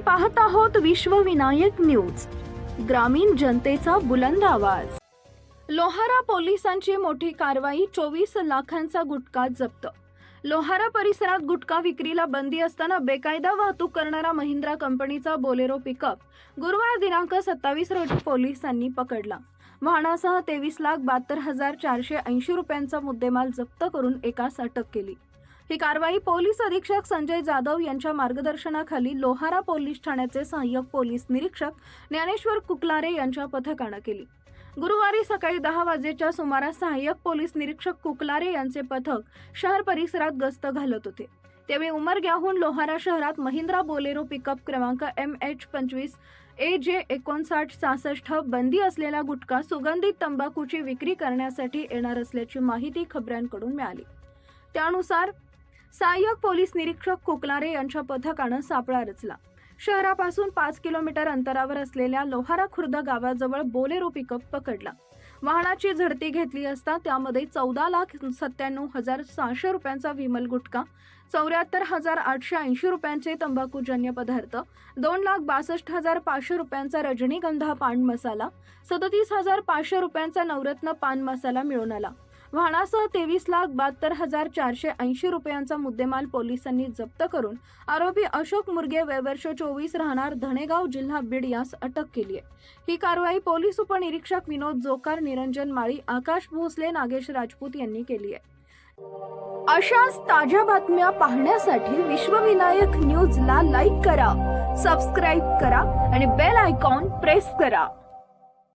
पाहत आहोत विश्वविनायक न्यूज. ग्रामीण जनतेचा बुलंद आवाज. लोहारा पोलिसांची मोठी कारवाई चोवीस लाखांचा गुटखा जप्त. लोहारा परिसरात गुटखा विक्रीला बंदी असताना बेकायदा वाहतूक करणारा महिंद्रा कंपनीचा बोलेरो पिकअप. गुरुवार दिनांक सत्तावीस रोजी पोलिसांनी पकडला. वाहनासह तेवीस लाख बहात्तर हजार चारशे ऐंशी रुपयांचा मुद्देमाल जप्त करून एकास अटक केली. ही कारवाई पोलीस अधीक्षक संजय जाधव यांच्या मार्गदर्शनाखाली लोहारा पोलीस ठाण्याचे सहाय्यक पोलीस निरीक्षक ज्ञानेश्वर कुकलारे यांच्या पथकानं केली. गुरुवारी सकाळी दहा वाजेच्या सुमारास सहाय्यक पोलीस निरीक्षक कुकलारे यांचे पथक शहर परिसरात गस्त घालत होते. त्यावेळी उमरग्याहून लोहारा शहरात महिंद्रा बोलेरो पिकअप क्रमांक एम एच पंचवीस ए जे एकोणसाठ सहासष्ट बंदी असलेला गुटखा सुगंधित तंबाखूची विक्री करण्यासाठी येणार असल्याची माहिती खबऱ्यांकडून मिळाली. त्यानुसार सहाय्यक पोलीस निरीक्षक कोकलारे यांच्या पथकानं सापळा रचला. शहरापासून पाच किलोमीटर अंतरावर असलेल्या लोहारा खुर्द गावाजवळ बोलेरो पिकअप पकडला. वाहनाची झडती घेतली असता त्यामध्ये चौदा लाख सत्त्याण्णव हजार सहाशे रुपयांचा विमल गुटखा चौऱ्याहत्तर हजार आठशे ऐंशी रुपयांचे तंबाखूजन्य पदार्थ दोन लाख बासष्ट हजार पाचशे रुपयांचा रजनीगंधा पान मसाला सदतीस हजार पाचशे रुपयांचा नवरत्न पान मसाला मिळून आला. वाहनासह तेवीस लाख बहात्तर हजार चारशे ऐंशी रुपयांचा मुद्देमाल पोलिसांनी जप्त करून आरोपी अशोक मुर्गे वयवर्ष चोवीस राहणार धणेगाव जिल्हा बीड यास अटक केली आहे. ही कारवाई पोलीस उपनिरीक्षक विनोद जोकार निरंजन माळी आकाश भोसले नागेश राजपूत यांनी केली आहे. अशाच ताज्या बातम्या पाहण्यासाठी विश्वविनायक न्यूजला लाईक करा सबस्क्राईब करा आणि बेल आयकॉन प्रेस करा.